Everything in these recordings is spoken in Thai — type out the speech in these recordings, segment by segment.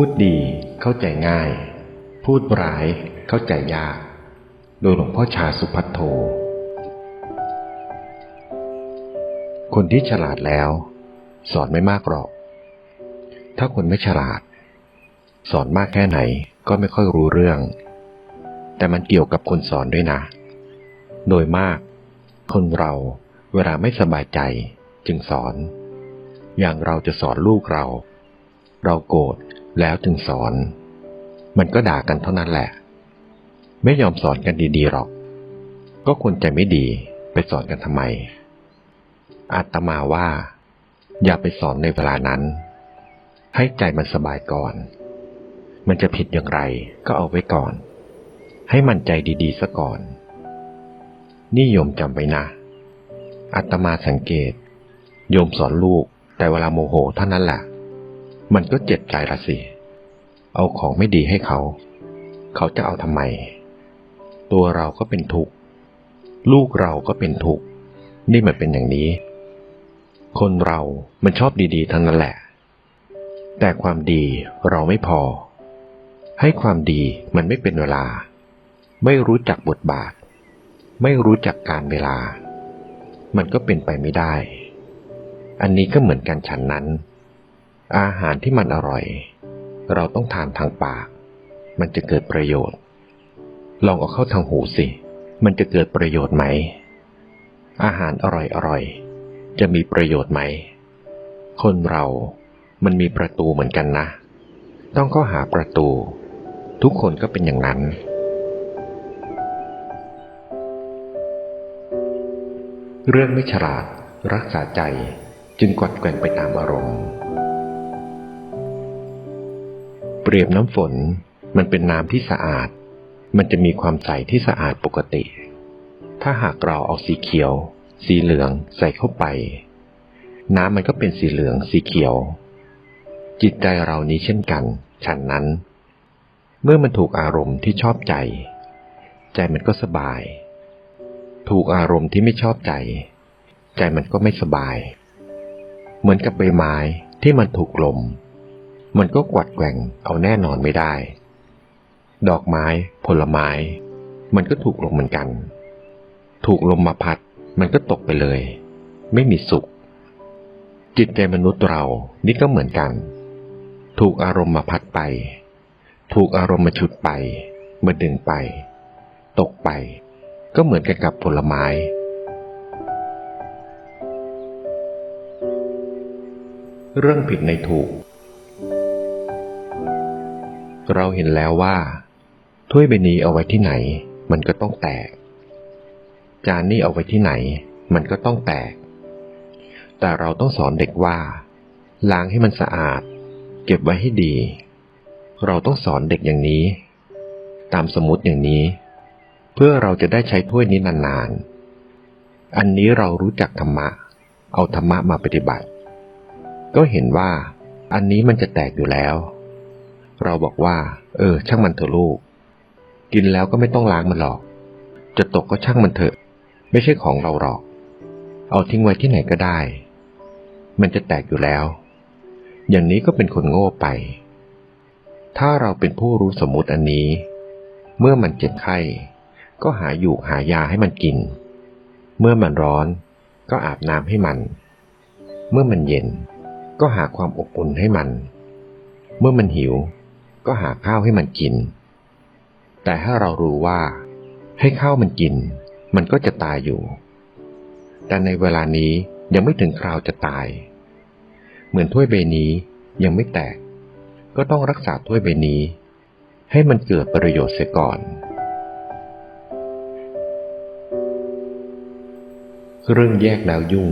พูดดีเข้าใจง่าย พูดร้ายเข้าใจยาก โดยหลวงพ่อชาสุพัทโท คนที่ฉลาดแล้ว สอนไม่มากหรอก ถ้าคนไม่ฉลาด สอนมากแค่ไหนก็ไม่ค่อยรู้เรื่อง แต่มันเกี่ยวกับคนสอนด้วยนะ โดยมาก คนเราเวลาไม่สบายใจจึงสอน อย่างเราจะสอนลูกเรา เราโกรธ แล้วจึงสอน มันก็ด่ากันเท่านั้นแหละ ไม่ยอมสอนกันดีๆหรอก ก็คนใจไม่ดีไปสอนกันทำไม อาตมาว่า อย่าไปสอนในเวลานั้น ให้ใจมันสบายก่อน มันจะผิดอย่างไรก็เอาไว้ก่อน ให้มันใจดีๆซะก่อนนี่โยมจำไว้นะอาตมาสังเกต โยมสอนลูกแต่เวลาโมโหเท่านั้นแหละ มันก็เจ็บใจละสิ เอาของไม่ดีให้เขา เขาจะเอาทำไม ตัวเราก็เป็นทุกข์ ลูกเราก็เป็นทุกข์ นี่มันเป็นอย่างนี้ คนเรา มันชอบดีๆ ทั้งนั้นแหละ แต่ความดีเราไม่พอ ให้ความดีมันไม่เป็นเวลา ไม่รู้จักบทบาท ไม่รู้จักการเวลา มันก็เป็นไปไม่ได้ อันนี้ก็เหมือนกันฉันนั้น อาหารที่มันอร่อย เราต้องทานทางปาก มันจะเกิดประโยชน์ ลองเอาเข้าทางหูสิ มันจะเกิดประโยชน์ไหม อาหารอร่อยอร่อยจะมีประโยชน์ไหม คนเรา มันมีประตูเหมือนกันนะ ต้องเข้าหาประตู ทุกคนก็เป็นอย่างนั้น เรื่องไม่ฉลาดรักษาใจจึงกวัดแกว่งไปตามอารมณ์ เปรียบน้ำฝนมันเป็นน้ำที่สะอาด มันจะมีความใสที่สะอาดปกติ ถ้าหากเราเอาสีเขียว สีเหลืองใส่เข้าไป น้ำมันก็เป็นสีเหลืองสีเขียว จิตใจเรานี้เช่นกัน ฉันนั้น เมื่อมันถูกอารมณ์ที่ชอบใจ ใจมันก็สบาย ถูกอารมณ์ที่ไม่ชอบใจ ใจมันก็ไม่สบาย เหมือนกับใบไม้ที่มันถูกลม มันก็กวัดแกว่งเอาแน่นอนไม่ได้ ดอกไม้ ผลไม้ มันก็ถูกลมเหมือนกัน ถูกลมมาพัด มันก็ตกไปเลย ไม่มีสุข จิตใจมนุษย์เรานี่ก็เหมือนกัน ถูกอารมณ์มาพัดไป ถูกอารมณ์มาฉุดไปมาดึงไป ตกไป ก็เหมือนกันกับผลไม้เรื่องผิดในถูก เราเห็นแล้วว่าถ้วยใบนี้เอาไว้ที่ไหน มันก็ต้องแตก จานนี้เอาไว้ที่ไหน มันก็ต้องแตก แต่เราต้องสอนเด็กว่าล้างให้มันสะอาด เก็บไว้ให้ดี เราต้องสอนเด็กอย่างนี้ ตามสมมติอย่างนี้ เพื่อเราจะได้ใช้ถ้วยนี้นานๆ อันนี้เรารู้จักธรรมะ เอาธรรมะมาปฏิบัติ ก็เห็นว่าอันนี้มันจะแตกอยู่แล้ว เราบอกว่า เออ ช่างมันเถอะลูก กินแล้วก็ไม่ต้องล้างมันหรอก จะตกก็ช่างมันเถอะ ไม่ใช่ของเราหรอก เอาทิ้งไว้ที่ไหนก็ได้ มันจะแตกอยู่แล้ว อย่างนี้ก็เป็นคนโง่ไป ถ้าเราเป็นผู้รู้สมมติอันนี้ เมื่อมันเจ็บไข้ ก็หาอยู่หายาให้มันกิน เมื่อมันร้อนก็อาบน้ำให้มัน เมื่อมันเย็นก็หาความอบอุ่นให้มัน เมื่อมันหิว ก็หาข้าวให้มันกิน แต่ถ้าเรารู้ว่า ให้ข้าวมันกิน มันก็จะตายอยู่ แต่ในเวลานี้ยังไม่ถึงคราวจะตาย เหมือนถ้วยใบนี้ยังไม่แตก ก็ต้องรักษาถ้วยใบนี้ ให้มันเกิดประโยชน์เสียก่อน เรื่องแยกแล้วยุ่ง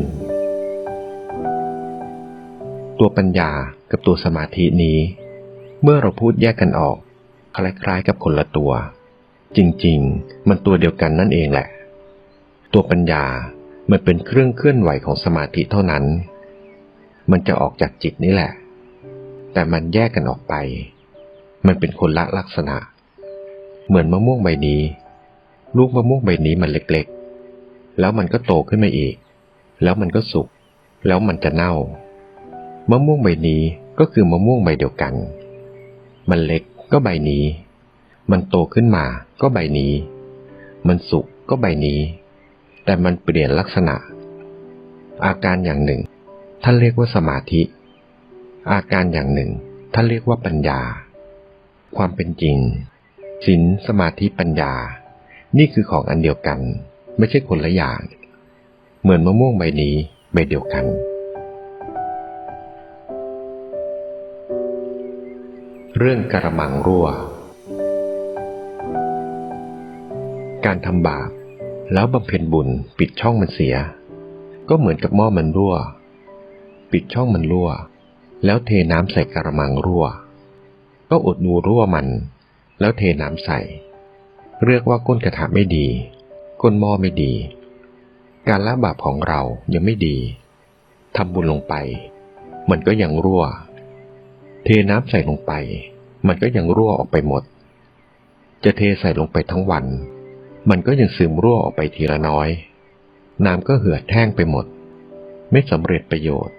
ตัวปัญญากับตัวสมาธินี้ เมื่อเราพูดแยกกันออก คล้ายๆกับคนละตัว จริงๆ มันตัวเดียวกันนั่นเองแหละ ตัวปัญญามันเป็นเครื่องเคลื่อนไหวของสมาธิเท่านั้น มันจะออกจากจิตนี่แหละ แต่มันแยกกันออกไป มันเป็นคนละลักษณะ เหมือนมะม่วงใบนี้ ลูกมะม่วงใบนี้มันเล็กๆ แล้วมันก็โตขึ้นมาอีก แล้วมันก็สุก แล้วมันจะเน่ามะม่วงใบนี้ก็คือมะม่วงใบเดียวกัน มันเล็กก็ใบนี้ มันโตขึ้นมาก็ใบนี้ มันสุกก็ใบนี้ แต่มันเปลี่ยนลักษณะ อาการอย่างหนึ่ง ท่านเรียกว่าสมาธิ อาการอย่างหนึ่ง ท่านเรียกว่าปัญญา ความเป็นจริงศีลสมาธิปัญญา นี่คือของอันเดียวกัน ไม่ใช่คนละอย่าง เหมือนมะม่วงใบนี้ใบเดียวกัน รื่องกระมังรั่ว การทำบาปแล้วบำเพ็ญบุญปิดช่องมันเสีย ก็เหมือนกับหม้อมันรั่ว ปิดช่องมันรั่ว แล้วเทน้ำใส่กระมังรั่ว ก็อุดรูรั่วมัน แล้วเทน้ำใส่ เรียกว่าก้นกระทะไม่ดี ก้นหม้อไม่ดี การละบาปของเรายังไม่ดีทำบุญลงไป มันก็ยังรั่ว เทน้ำใส่ลงไป มันก็ยังรั่วออกไปหมด จะเทใส่ลงไปทั้งวัน มันก็ยังซึมรั่วออกไปทีละน้อย น้ำก็เหือดแห้งไปหมด ไม่สำเร็จประโยชน์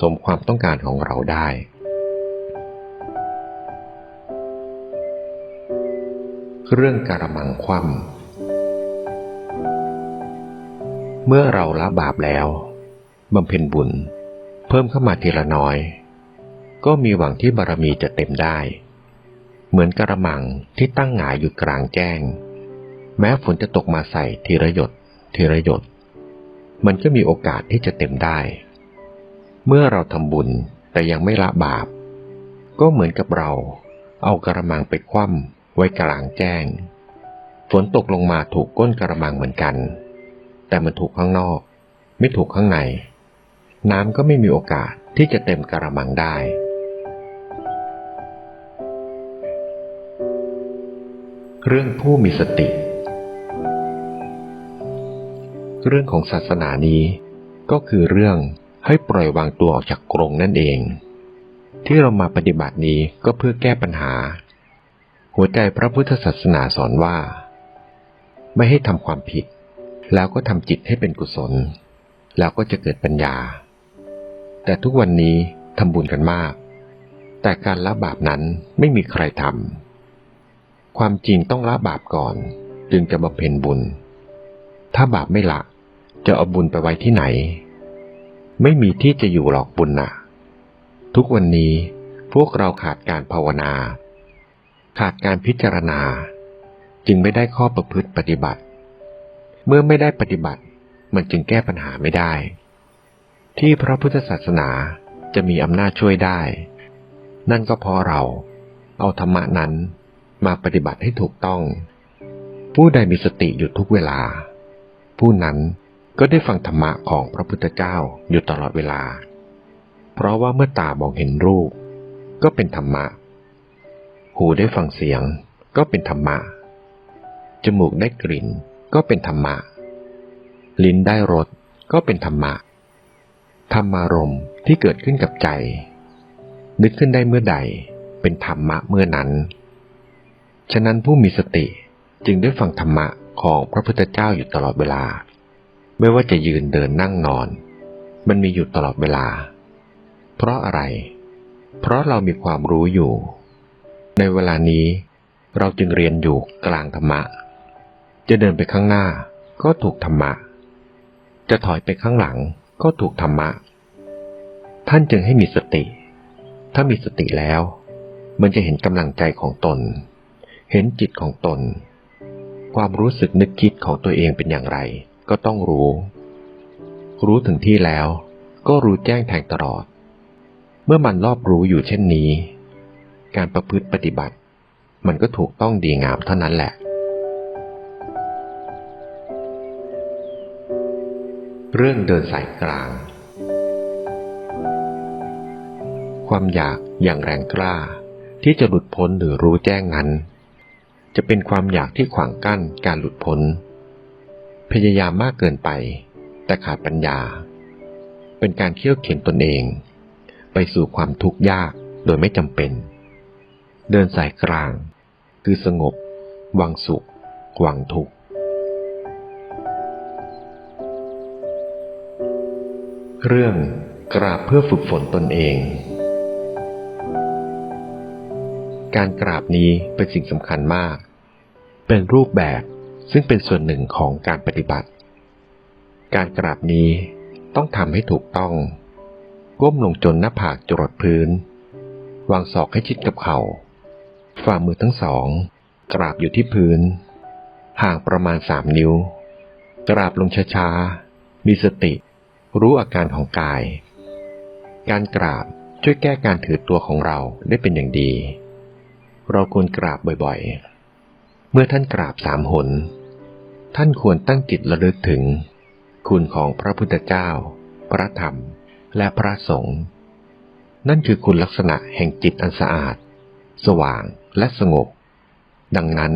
สมความต้องการของเราได้ เรื่องการมังคว่ำเมื่อเราละบาปแล้วบำเพ็ญบุญ เพิ่มเข้ามาทีละน้อย ก็มีหวังที่บารมีจะเต็มได้ เหมือนกระมังที่ตั้งหงายอยู่กลางแจ้ง แม้ฝนจะตกมาใส่ทีละหยดทีละหยด มันก็มีโอกาสที่จะเต็มได้ เมื่อเราทำบุญแต่ยังไม่ละบาป ก็เหมือนกับเรา เอากระมังไปคว่ำไว้กลางแจ้ง ฝนตกลงมาถูกก้นกระมังเหมือนกัน แต่มันถูกข้างนอก ไม่ถูกข้างใน น้ำก็ไม่มีโอกาสที่จะเต็มกระมังได้ เรื่องผู้มีสติ เรื่องของศาสนานี้ ก็คือเรื่องให้ปล่อยวางตัวออกจากกรงนั่นเอง ที่เรามาปฏิบัตินี้ก็เพื่อแก้ปัญหา หัวใจพระพุทธศาสนาสอนว่า ไม่ให้ทำความผิด แล้วก็ทำจิตให้เป็นกุศล แล้วก็จะเกิดปัญญา แต่ทุกวันนี้ทำบุญกันมาก แต่การละบาปนั้นไม่มีใครทำ ความจริงต้องละบาปก่อน จึงจะบำเพ็ญบุญ ถ้าบาปไม่ละ จะเอาบุญไปไว้ที่ไหน ไม่มีที่จะอยู่หรอกบุญน่ะ ทุกวันนี้พวกเราขาดการภาวนา ขาดการพิจารณา จึงไม่ได้ข้อประพฤติปฏิบัติ เมื่อไม่ได้ปฏิบัติมันจึงแก้ปัญหาไม่ได้ ที่พระพุทธศาสนาจะมีอำนาจช่วยได้ นั่นก็เพราะเราเอาธรรมะนั้น มาปฏิบัติให้ถูกต้อง ผู้ใดมีสติอยู่ทุกเวลา ผู้นั้นก็ได้ฟังธรรมะของพระพุทธเจ้าอยู่ตลอดเวลา เพราะว่าเมื่อตามองเห็นรูป ก็เป็นธรรมะ หูได้ฟังเสียงก็เป็นธรรมะ จมูกได้กลิ่นก็เป็นธรรมะ ลิ้นได้รสก็เป็นธรรมะ ธรรมารมที่เกิดขึ้นกับใจ นึกขึ้นได้เมื่อใดเป็นธรรมะเมื่อนั้น ฉะนั้นผู้มีสติจึงได้ฟังธรรมะของพระพุทธเจ้าอยู่ตลอดเวลา ไม่ว่าจะยืนเดินนั่งนอน มันมีอยู่ตลอดเวลา เพราะอะไร เพราะเรามีความรู้อยู่ ในเวลานี้เราจึงเรียนอยู่กลางธรรมะ จะเดินไปข้างหน้าก็ถูกธรรมะ จะถอยไปข้างหลังก็ถูกธรรมะ ท่านจึงให้มีสติ ถ้ามีสติแล้ว มันจะเห็นกำลังใจของตน เห็นจิตของตน ความรู้สึกนึกคิดของตัวเองเป็นอย่างไร ก็ต้องรู้ รู้ถึงที่แล้ว ก็รู้แจ้งแทงตลอด เมื่อมันรอบรู้อยู่เช่นนี้ การประพฤติปฏิบัติ มันก็ถูกต้องดีงามเท่านั้นแหละ เรื่องเดินสายกลางความอยากอย่างแรงกล้า ที่จะหลุดพ้นหรือรู้แจ้งนั้น จะเป็นความอยากที่ขวางกั้นการหลุดพ้น พยายามมากเกินไป แต่ขาดปัญญา เป็นการเคี่ยวเข็นตนเอง ไปสู่ความทุกข์ยากโดยไม่จำเป็น เดินสายกลาง คือสงบวังสุขวังทุกข์เรื่องกราบเพื่อฝึกฝนตนเอง การกราบนี้เป็นสิ่งสำคัญมาก เป็นรูปแบบซึ่งเป็นส่วนหนึ่งของการปฏิบัติ การกราบนี้ต้องทำให้ถูกต้อง ก้มลงจนหน้าผากจรดพื้น วางศอกให้ชิดกับเขา่า ฝ่ามือทั้งสอง กราบอยู่ที่พื้น ห่างประมาณสามนิ้ว กราบลงช้าๆ มีสติ รู้อาการของกาย การกราบช่วยแก้การถือตัวของเราได้เป็นอย่างดี เราควรกราบบ่อยๆ เมื่อท่านกราบสามหน ท่านควรตั้งจิตระลึกถึง คุณของพระพุทธเจ้า พระธรรม และพระสงฆ์ นั่นคือคุณลักษณะแห่งจิตอันสะอาด สว่างและสงบ ดังนั้น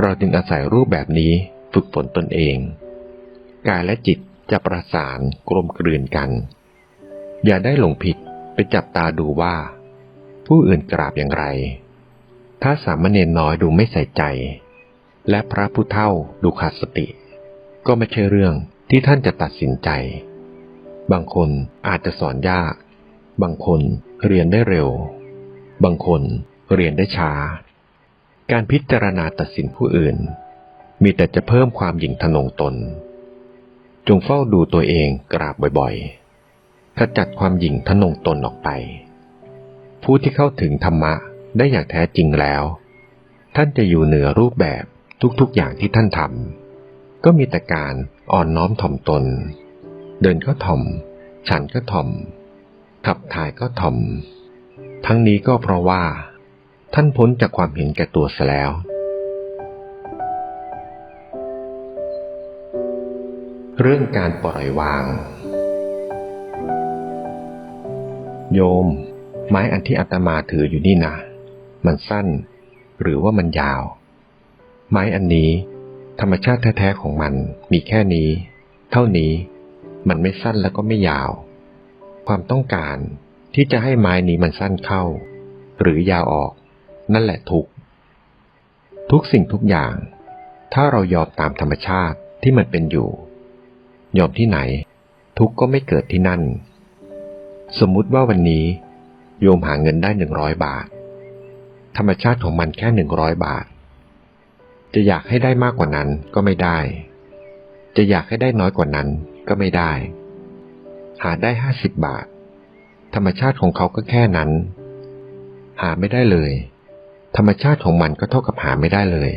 เราจึงอาศัยรูปแบบนี้ฝึกฝนตนเอง กายและจิตจะประสานกลมกลืนกัน อย่าได้หลงผิดไปจับตาดูว่า ผู้อื่นกราบอย่างไร ถ้าสามเณรน้อยดูไม่ใส่ใจ และพระผู้เฒ่าดูขาดสติ ก็ไม่ใช่เรื่องที่ท่านจะตัดสินใจ บางคนอาจจะสอนยาก บางคนเรียนได้เร็ว บางคนเรียนได้ช้า การพิจารณาตัดสินผู้อื่น มีแต่จะเพิ่มความหยิ่งทะนงตน จงเฝ้าดูตัวเองกราบบ่อยๆขจัดความหยิ่งทะนงตนออกไป ผู้ที่เข้าถึงธรรมะ ได้อย่างแท้จริงแล้ว ท่านจะอยู่เหนือรูปแบบทุกๆอย่างที่ท่านทำก็มีแต่การอ่อนน้อมถ่อมตน เดินก็ถ่อม ฉันก็ถ่อม ขับถ่ายก็ถ่อม ทั้งนี้ก็เพราะว่า ท่านพ้นจากความเห็นแก่ตัวเสียแล้ว เรื่องการปล่อยวาง โยม ไม้อันที่อาตมาถืออยู่นี่นะ มันสั้น หรือว่ามันยาว ไม้อันนี้ ธรรมชาติแท้ๆของมันมีแค่นี้ เท่านี้มันไม่สั้นแล้วก็ไม่ยาว ความต้องการที่จะให้ไม้นี้มันสั้นเข้า หรือยาวออก นั่นแหละทุกทุกสิ่งทุกอย่าง ถ้าเรายอมตามธรรมชาติที่มันเป็นอยู่ ยอมที่ไหน ทุกก็ไม่เกิดที่นั่น สมมุติว่าวันนี้ โยมหาเงินได้หนึ่งร้อยบาท ธรรมชาติของมันแค่หนึ่งร้อยบาท จะอยากให้ได้มากกว่านั้นก็ไม่ได้ จะอยากให้ได้น้อยกว่านั้นก็ไม่ได้ หาได้ห้าสิบบาท ธรรมชาติของเขาก็แค่นั้น หาไม่ได้เลย ธรรมชาติของมันก็เท่ากับหาไม่ได้เลย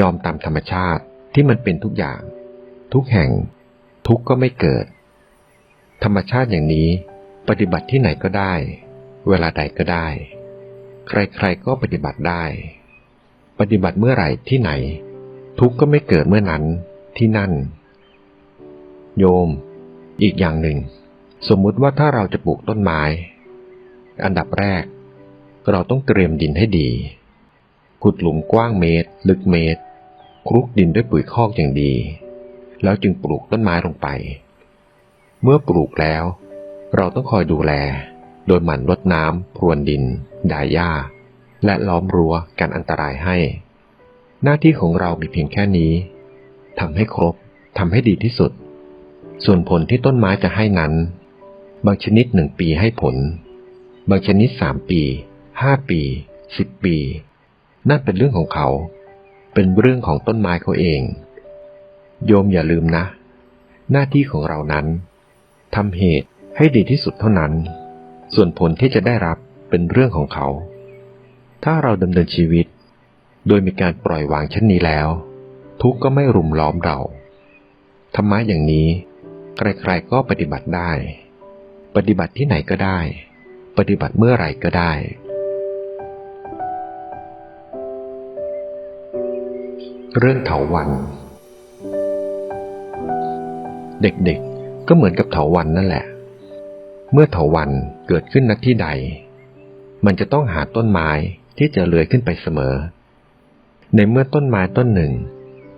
ยอมตามธรรมชาติที่มันเป็นทุกอย่าง ทุกแห่ง ทุกก็ไม่เกิด ธรรมชาติอย่างนี้ปฏิบัติที่ไหนก็ได้ เวลาใดก็ได้ ใครๆก็ปฏิบัติได้ ปฏิบัติเมื่อไหร่ที่ไหน ทุกก็ไม่เกิดเมื่อนั้นที่นั่น โยม อีกอย่างหนึ่ง สมมุติว่าถ้าเราจะปลูกต้นไม้ อันดับแรก เราต้องเตรียมดินให้ดี ขุดหลุมกว้างเมตร ลึกเมตร คลุกดินด้วยปุ๋ยคอกอย่างดี แล้วจึงปลูกต้นไม้ลงไป เมื่อปลูกแล้ว เราต้องคอยดูแล โดยหมั่นรดน้ำพรวนดิน ดายหญ้าและล้อมรั้วกันอันตรายให้ หน้าที่ของเรามีเพียงแค่นี้ทำให้ครบทำให้ดีที่สุด ส่วนผลที่ต้นไม้จะให้นั้น บางชนิดหนึ่งปีให้ผล บางชนิดสามปีห้าปีสิบปี นั่นเป็นเรื่องของเขา เป็นเรื่องของต้นไม้เขาเอง โยมอย่าลืมนะ หน้าที่ของเรานั้นทำเหตุให้ดีที่สุดเท่านั้น ส่วนผลที่จะได้รับ เป็นเรื่องของเขา ถ้าเราดำเนินชีวิต โดยมีการปล่อยวางเช่นนี้แล้ว ทุกข์ก็ไม่รุมล้อมเราธรรมะอย่างนี้ ใครๆก็ปฏิบัติได้ ปฏิบัติที่ไหนก็ได้ ปฏิบัติเมื่อไหร่ก็ได้ เรื่องเถาวัน เด็กๆก็เหมือนกับเถาวันนั่นแหละ เมื่อเถาวันเกิดขึ้นณที่ใด มันจะต้องหาต้นไม้ที่จะเลื้อยขึ้นไปเสมอ ในเมื่อต้นไม้ต้นหนึ่ง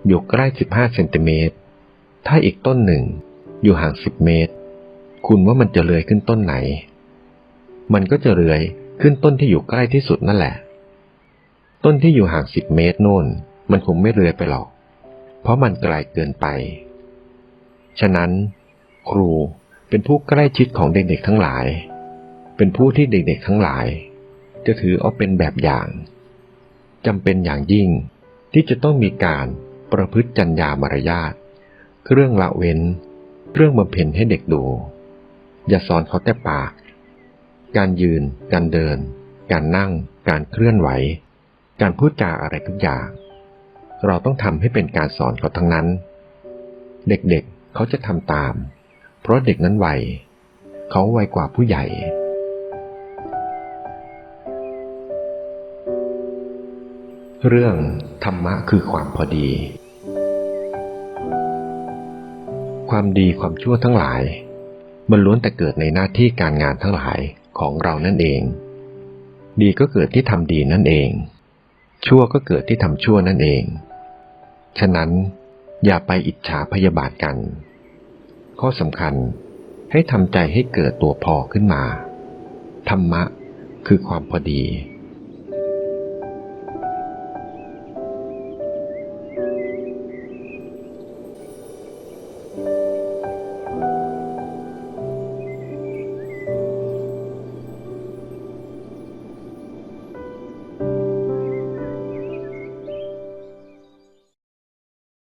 อยู่ใกล้ 15 เซนติเมตร ถ้าอีกต้นหนึ่งอยู่ห่าง 10 เมตร คุณว่ามันจะเลื้อยขึ้นต้นไหน มันก็จะเลื้อยขึ้นต้นที่อยู่ใกล้ที่สุดนั่นแหละ ต้นที่อยู่ห่าง 10 เมตรโน่น มันคงไม่เลื้อยไปหรอก เพราะมันไกลเกินไป ฉะนั้น ครูเป็นผู้ใกล้ชิดของเด็กๆทั้งหลาย เป็นผู้ที่เด็กๆทั้งหลาย จะถือเอาเป็นแบบอย่างจำเป็นอย่างยิ่งที่จะต้องมีการประพฤติจัญญามารยาทเรื่องละเว้น เรื่องบำเพ็ญให้เด็กดู อย่าสอนเขาแต่ปาก การยืน การเดิน การนั่ง การเคลื่อนไหว การพูดจาอะไรทุกอย่าง เราต้องทำให้เป็นการสอนเขาทั้งนั้น เด็กๆเขาจะทำตาม เพราะเด็กนั้นไวเขาไวกว่าผู้ใหญ่ เรื่องธรรมะคือความพอดี ความดีความชั่วทั้งหลาย มันล้วนแต่เกิดในหน้าที่การงานทั้งหลายของเรานั่นเอง ดีก็เกิดที่ทำดีนั่นเอง ชั่วก็เกิดที่ทำชั่วนั่นเอง ฉะนั้นอย่าไปอิจฉาพยาบาทกัน ข้อสำคัญให้ทำใจให้เกิดตัวพอขึ้นมา ธรรมะคือความพอดี